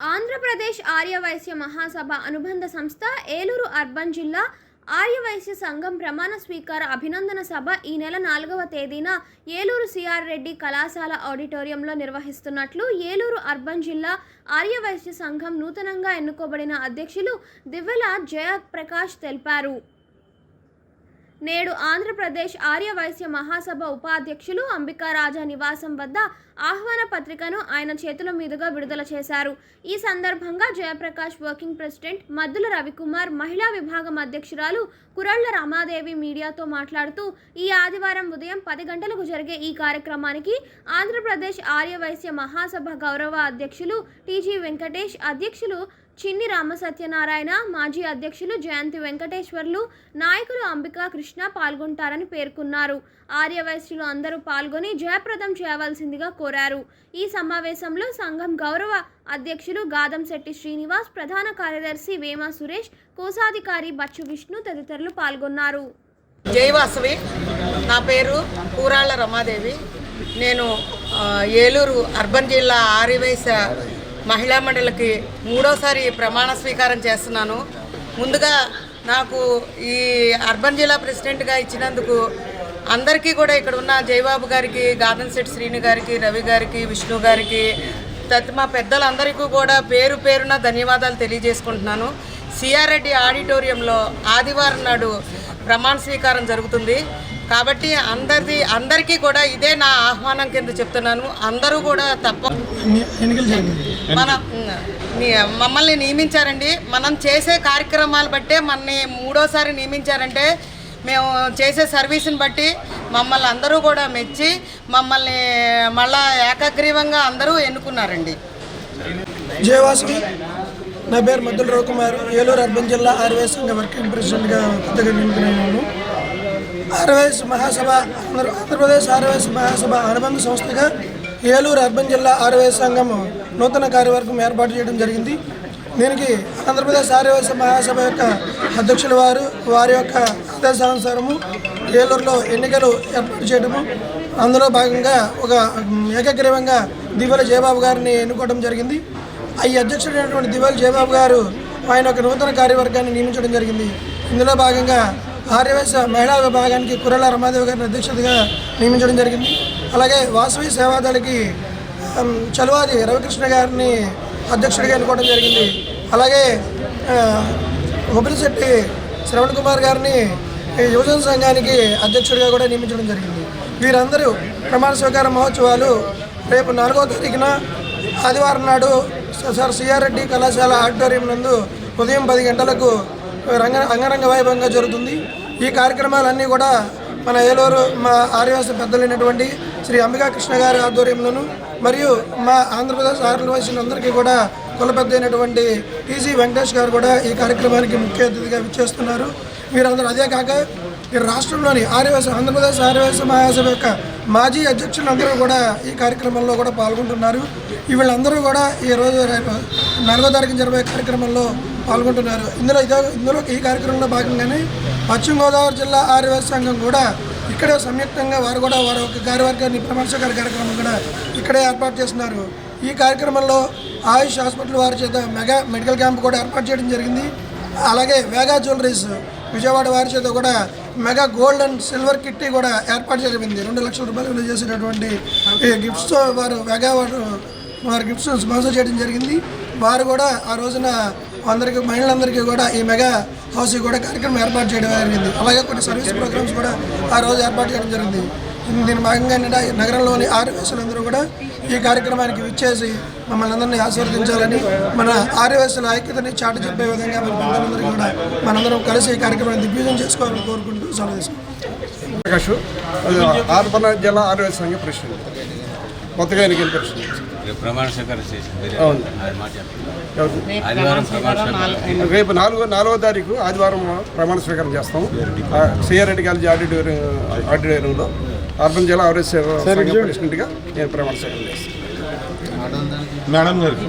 ఆంధ్రప్రదేశ్ ఆర్యవైశ్య మహాసభ అనుబంధ సంస్థ ఏలూరు అర్బన్ జిల్లా ఆర్యవైశ్య సంఘం ప్రమాణ స్వీకార అభినందన సభ ఈ నెల నాలుగవ తేదీన ఏలూరు సిఆర్ రెడ్డి కళాశాల ఆడిటోరియంలో నిర్వహిస్తున్నట్లు ఏలూరు అర్బన్ జిల్లా ఆర్యవైశ్య సంఘం నూతనంగా ఎన్నుకోబడిన అధ్యక్షులు దివ్వెల జయప్రకాష్ తెలిపారు. నేడు ఆంధ్రప్రదేశ్ ఆర్యవైశ్య మహాసభ ఉపాధ్యక్షులు అంబికారాజా నివాసం వద్ద ఆహ్వాన పత్రికను ఆయన చేతుల మీదుగా విడుదల చేశారు. ఈ సందర్భంగా జయప్రకాష్ వర్కింగ్ ప్రెసిడెంట్ మద్దుల రవికుమార్ మహిళా విభాగం అధ్యక్షురాలు కురళ్ళ రమాదేవి మీడియాతో మాట్లాడుతూ ఈ ఆదివారం ఉదయం పది గంటలకు జరిగే ఈ కార్యక్రమానికి ఆంధ్రప్రదేశ్ ఆర్యవైశ్య మహాసభ గౌరవ అధ్యక్షులు టీజీ వెంకటేష్ అధ్యక్షులు చిన్ని రామసత్యనారాయణ మాజీ అధ్యక్షులు జయంతి వెంకటేశ్వర్లు నాయకులు అంబికా కృష్ణ పాల్గొంటారని పేర్కొన్నారు. ఆర్యవైశ్యులు అందరూ పాల్గొని జయప్రదం చేయవలసిందిగా కోరారు. ఈ సమావేశంలో సంఘం గౌరవ అధ్యక్షులు గాదంశెట్టి శ్రీనివాస్ ప్రధాన కార్యదర్శి వేమ సురేష్ కోశాధికారి బచ్చు విష్ణు తదితరులు పాల్గొన్నారు. జయవాసవి నా పేరు కూరాళ్ళ రమాదేవి. నేను ఏలూరు అర్బన్ జిల్లా ఆర్యవైశ్య మహిళా మండలికి మూడోసారి ప్రమాణ స్వీకారం చేస్తున్నాను. ముందుగా నాకు ఈ అర్బన్ జిల్లా ప్రెసిడెంట్గా ఇచ్చినందుకు అందరికీ కూడా ఇక్కడ ఉన్న జయబాబు గారికి గార్డెన్ సెట్ శ్రీను గారికి రవి గారికి విష్ణు గారికి మా పెద్దలందరికీ కూడా పేరు పేరున ధన్యవాదాలు తెలియజేసుకుంటున్నాను. సిఆర్ రెడ్డి ఆడిటోరియంలో ఆదివారం నాడు ప్రమాణ స్వీకారం జరుగుతుంది. కాబట్టి అందరిది అందరికీ కూడా ఇదే నా ఆహ్వానం కింద చెప్తున్నాను. అందరూ కూడా తప్ప మన మమ్మల్ని నియమించారండి. మనం చేసే కార్యక్రమాలు బట్టే మనని మూడోసారి నియమించారంటే మేము చేసే సర్వీస్ని బట్టి మమ్మల్ని అందరూ కూడా మెచ్చి మమ్మల్ని మళ్ళా ఏకగ్రీవంగా అందరూ ఎన్నుకున్నారండి. జయవాసవి నా పేరు మద్దుల రవికుమార్. ఏలూరు అర్బన్ జిల్లా ఆర్వైఎస్ సంఘ వర్కింగ్ ప్రెసిడెంట్గా కొత్తగా నియమితున్నాను ఆర్వైఎస్ మహాసభ ఆంధ్రప్రదేశ్ ఆర్వైఎస్ మహాసభ అనుబంధ సంస్థగా ఏలూరు అర్బన్ జిల్లా ఆర్వైఎస్ సంఘం నూతన కార్యవర్గం ఏర్పాటు చేయడం జరిగింది. దీనికి ఆంధ్రప్రదేశ్ ఆర్యవైశ్య మహాసభ యొక్క అధ్యక్షుల వారు వారి యొక్క ఆదేశానుసారము ఏలూరులో ఎన్నికలు ఏర్పాటు చేయడము. అందులో భాగంగా ఒక ఏకగ్రీవంగా దివ్వెల జయబాబు గారిని ఎన్నుకోవడం జరిగింది. ఈ అధ్యక్షుడైనటువంటి దివ్వెల జయబాబు గారు ఆయన ఒక నూతన కార్యవర్గాన్ని నియమించడం జరిగింది. ఇందులో భాగంగా ఆర్యవైశ్య మహిళా విభాగానికి కురల రమాదేవి గారిని అధ్యక్షతగా నియమించడం జరిగింది. అలాగే వాసవి సేవాదళికి చలువాది రవికృష్ణ గారిని అధ్యక్షుడిగా ఎన్నుకోవడం జరిగింది. అలాగే ఆ, ఉబిలిశెట్టి శ్రవణ్ కుమార్ గారిని యువజన సంఘానికి అధ్యక్షుడిగా కూడా నియమించడం జరిగింది. వీరందరూ ప్రమాణ స్వీకార మహోత్సవాలు రేపు నాలుగో తారీఖున ఆదివారం నాడు సార్ సిఆర్ రెడ్డి కళాశాల ఆడిటోరియం నందు ఉదయం పది గంటలకు రంగ అంగరంగ వైభవంగా జరుగుతుంది. ఈ కార్యక్రమాలన్నీ కూడా మన ఏలూరు మా ఆర్యవాస పెద్దలైనటువంటి శ్రీ అంబికా కృష్ణ గారి ఆధ్వర్యంలోను మరియు మా ఆంధ్రప్రదేశ్ ఆర్యవాసులందరికీ కూడా కుల పెద్ద అయినటువంటి టీసీ వెంకటేష్ గారు కూడా ఈ కార్యక్రమానికి ముఖ్య అతిథిగా విచ్చేస్తున్నారు. వీరందరూ అదే కాక ఈ రాష్ట్రంలోని ఆర్యవాస ఆంధ్రప్రదేశ్ ఆర్యవాస మహాసభ యొక్క మాజీ అధ్యక్షులందరూ కూడా ఈ కార్యక్రమంలో కూడా పాల్గొంటున్నారు. వీళ్ళందరూ కూడా ఈ రోజు నాలుగో తారీఖు జరిగే కార్యక్రమంలో పాల్గొంటున్నారు. ఇందులో ఇదో ఇందులో ఈ కార్యక్రమంలో భాగంగానే పశ్చిమ గోదావరి జిల్లా ఆర్యవాస సంఘం కూడా ఇక్కడే సంయుక్తంగా వారు కూడా వారి ఒక కార్యవర్గాన్ని ప్రమాణస్వీకార కార్యక్రమం కూడా ఇక్కడే ఏర్పాటు చేస్తున్నారు. ఈ కార్యక్రమంలో ఆయుష్ హాస్పిటల్ వారి చేత మెగా మెడికల్ క్యాంప్ కూడా ఏర్పాటు చేయడం జరిగింది. అలాగే వేగా జ్యువెలరీస్ విజయవాడ వారి చేత కూడా mega gold and silver kitty కూడా ఏర్పాటు జరిగింది. రెండు లక్షల రూపాయలు చేసినటువంటి చేసేటటువంటి ఈ గిఫ్ట్స్తో వారు మెగా వారు వారి గిఫ్ట్స్ స్పాన్సర్ చేయడం జరిగింది. వారు కూడా ఆ రోజున అందరికీ మహిళలందరికీ కూడా ఈ మెగా హౌస్ కూడా కార్యక్రమం ఏర్పాటు చేయడం జరిగింది. అలాగే కొన్ని సర్వీస్ ప్రోగ్రామ్స్ కూడా ఆ రోజు ఏర్పాటు చేయడం జరిగింది. దీని భాగంగా నిండా నగరంలోని ఆర్యవేశులందరూ కూడా ఈ కార్యక్రమానికి విచ్చేసి మమ్మల్ని అందరినీ ఆశీర్వదించాలని మన ఆర్యవేశుల ఐక్యతని చాటు చెప్పే విధంగా మన పిల్లలందరూ కూడా మనందరం కలిసి ఈ కార్యక్రమాన్ని దిగ్విజయం చేసుకోవాలని కోరుకుంటూ సెలవు తీసుకుంటాం ప్రకాష్ జిల్లా ఆర్యవేశ సంఘ ప్రెసిడెంట్. కొత్తగా ఎన్నికల ప్రెసిడెంట్. ప్రమాణ స్వీకారం చేసింది రేపు నాలుగో నాలుగో తారీఖు ఆదివారం ప్రమాణ స్వీకారం చేస్తాం. ఆ, సిఆర్ రెడ్డి కాలేజీ ఆడిటోరియం ఆడిటోరియంలో అర్బన్ జిల్లా ఆరోగ్య సంఘ ప్రెసిడెంట్గా నేను ప్రమాణ స్వీకారం చేస్తాను. మేడం గారికి